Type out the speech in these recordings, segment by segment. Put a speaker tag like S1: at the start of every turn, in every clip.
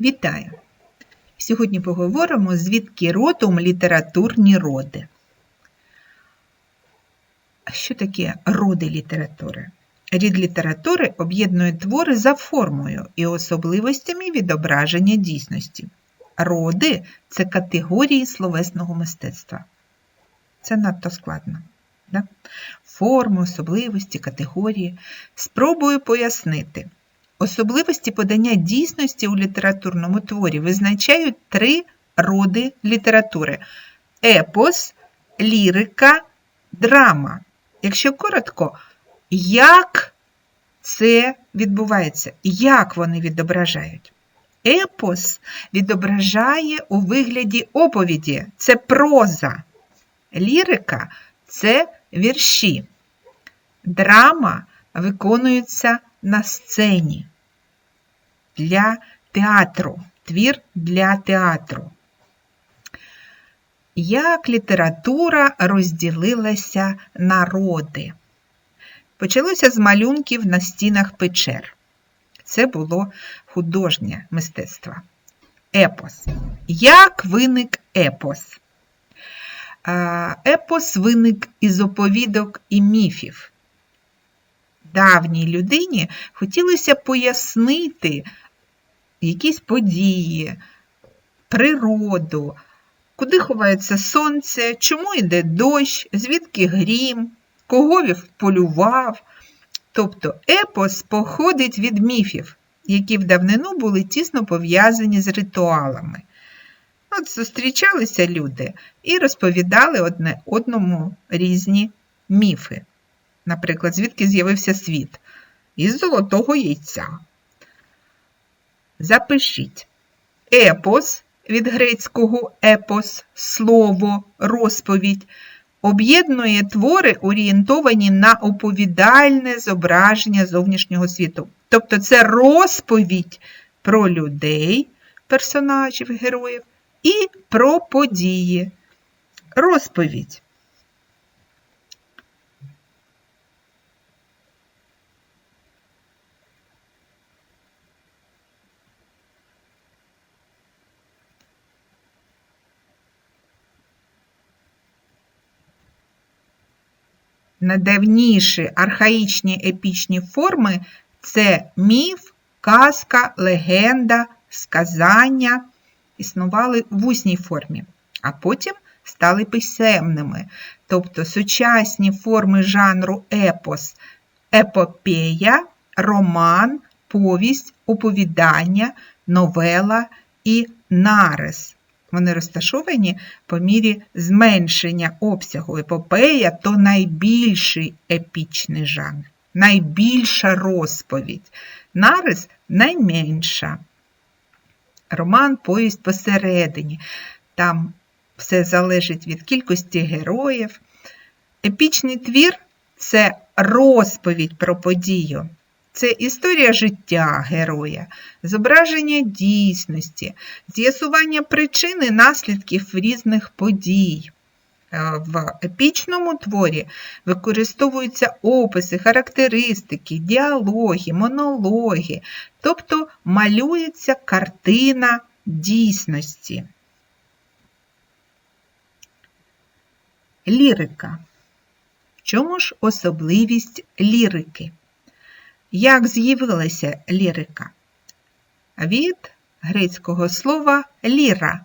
S1: Вітаю! Сьогодні поговоримо, звідки родом літературні роди. А що таке роди літератури? Рід літератури об'єднує твори за формою і особливостями відображення дійсності. Роди це категорії словесного мистецтва. Це надто складно. Да? Форми, особливості, категорії. Спробую пояснити. Особливості подання дійсності у літературному творі визначають три роди літератури: епос, лірика, драма. Якщо коротко, як це відбувається, як вони відображають? Епос відображає у вигляді оповіді, це проза. Лірика це вірші. Драма виконується на сцені для театру, твір для театру. Як література розділилася на роди? Почалося з малюнків на стінах печер. Це було художнє мистецтво. Епос. Як виник епос? Епос виник із оповідок і міфів. Давній людині хотілося пояснити якісь події, природу, куди ховається сонце, чому йде дощ, звідки грім, кого він полював. Тобто епос походить від міфів, які в давнину були тісно пов'язані з ритуалами. От зустрічалися люди і розповідали одне одному різні міфи. Наприклад, звідки з'явився світ? Із золотого яйця. Запишіть. Епос від грецького епос, слово, розповідь, об'єднує твори, орієнтовані на оповідальне зображення зовнішнього світу. Тобто це розповідь про людей, персонажів, героїв і про події. Розповідь. Найдавніші архаїчні епічні форми це міф, казка, легенда, сказання існували в усній формі, а потім стали писемними, тобто сучасні форми жанру епос, епопея, роман, повість, оповідання, новела і нарис. Вони розташовані по мірі зменшення обсягу епопея то найбільший епічний жанр, найбільша розповідь, нарис найменша. Роман повість посередині. Там все залежить від кількості героїв. Епічний твір це розповідь про подію. Це історія життя героя, зображення дійсності, з'ясування причин і наслідків різних подій. Е, в епічному творі використовуються описи, характеристики, діалоги, монологи, тобто малюється картина дійсності. Лірика. В чому ж особливість лірики? Як з'явилася лірика? Від грецького слова ліра.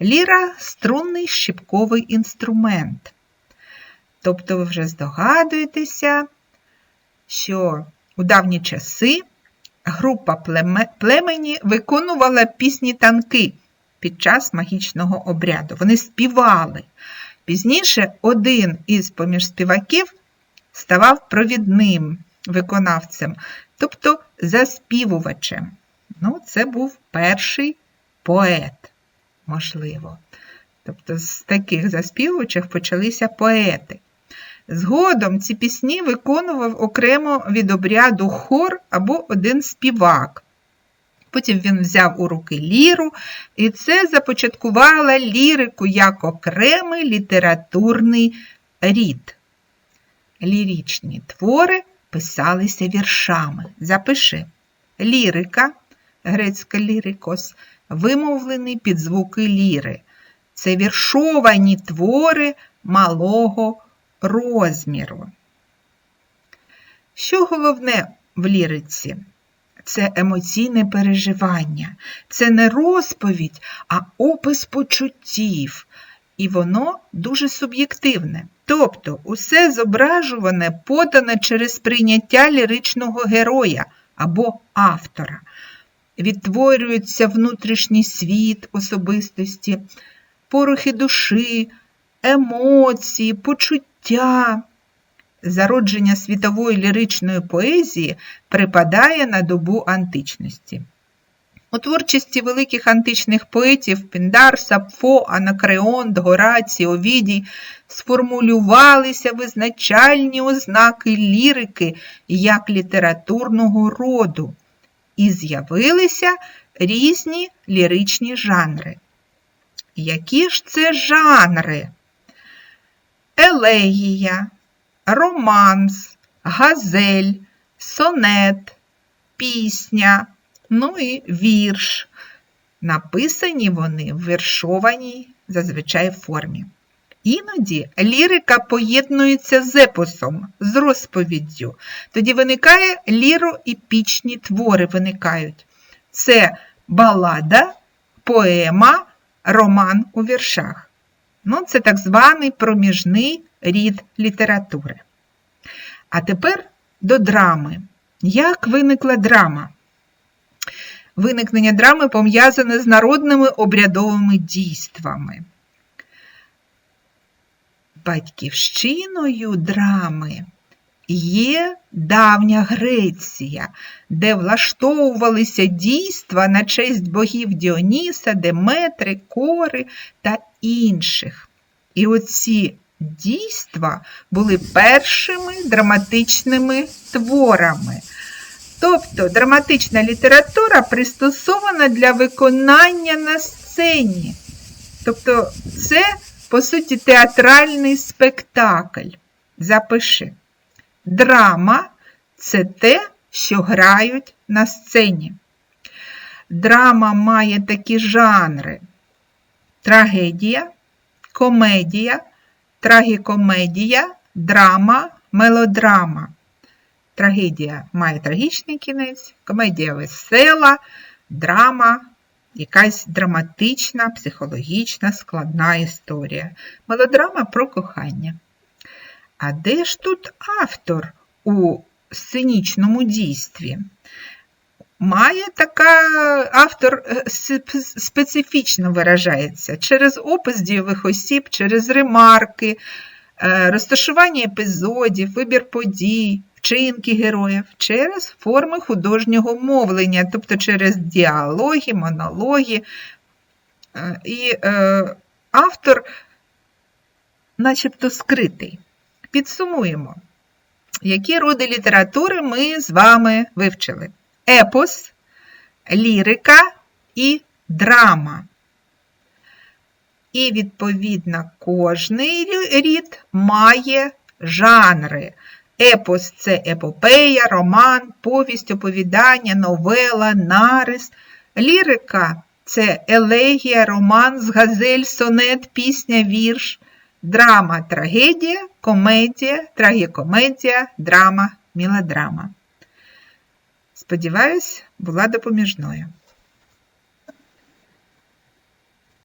S1: Ліра струнний щіпковий інструмент. Тобто, ви вже здогадуєтеся, що у давні часи група племені виконувала пісні танки під час магічного обряду. Вони співали. Пізніше один із поміж співаків ставав провідним виконавцем, тобто заспівувачем. Ну, Це був перший поет, можливо. Тобто з таких заспівувачів почалися поети. Згодом ці пісні виконував окремо від обряду хор або один співак. Потім він взяв у руки ліру, і це започаткувало лірику як окремий літературний рід. Лірічні твори писалися віршами. Запиши. Лірика грецька лірикос, вимовлений під звуки ліри. Це віршовані твори малого розміру. Що головне в ліриці? Це емоційне переживання, це не розповідь, а опис почуттів. І воно дуже суб'єктивне. Тобто усе зображуване подане через прийняття ліричного героя або автора. Відтворюється внутрішній світ особистості, порухи душі, емоції, почуття. Зародження світової ліричної поезії припадає на добу античності. У творчості великих античних поетів Піндар, Сапфо, Анакреон, Горацій, Овідій сформулювалися визначальні ознаки лірики як літературного роду, і з'явилися різні ліричні жанри. Які ж це жанри? Елегія, романс, газель, сонет, пісня, ну і вірш. Написані вони в віршованій зазвичай формі. Іноді лірика поєднується з епосом, з розповіддю. Тоді виникає ліроепічні твори виникають. Це балада, поема, роман у віршах. Ну, Це так званий проміжний рід літератури. А тепер до драми. Як виникла драма? Виникнення драми пов'язане з народними обрядовими дійствами. Батьківщиною драми є давня Греція, де влаштовувалися дійства на честь богів Діоніса, Деметри, Кори та інших. І оці дійства були першими драматичними творами. Тобто драматична література пристосована для виконання на сцені. Тобто, це, по суті, театральний спектакль. Запиши. Драма це те, що грають на сцені. Драма має такі жанри: трагедія, комедія, трагікомедія, драма, мелодрама. Трагедія має трагічний кінець, комедія весела, драма, якась драматична, психологічна, складна історія. Мелодрама про кохання. А де ж тут автор у сценічному дійстві? Має така автор е, специфічно виражається через опис дійових осіб, через ремарки, е, розташування епізодів, вибір подій, вчинки героїв, через форми художнього мовлення, тобто через діалоги, монологи. Е, і автор начебто скритий. Підсумуємо, які роди літератури ми з вами вивчили епос, лірика і драма. І, відповідно, кожний рід має жанри. Епос це епопея, роман, повість, оповідання, новела, нарис. Лірика це елегія, роман, газель, сонет, пісня, вірш, драма, трагедія, комедія, трагікомедія, драма, мілодрама. Сподіваюсь, була допоміжною.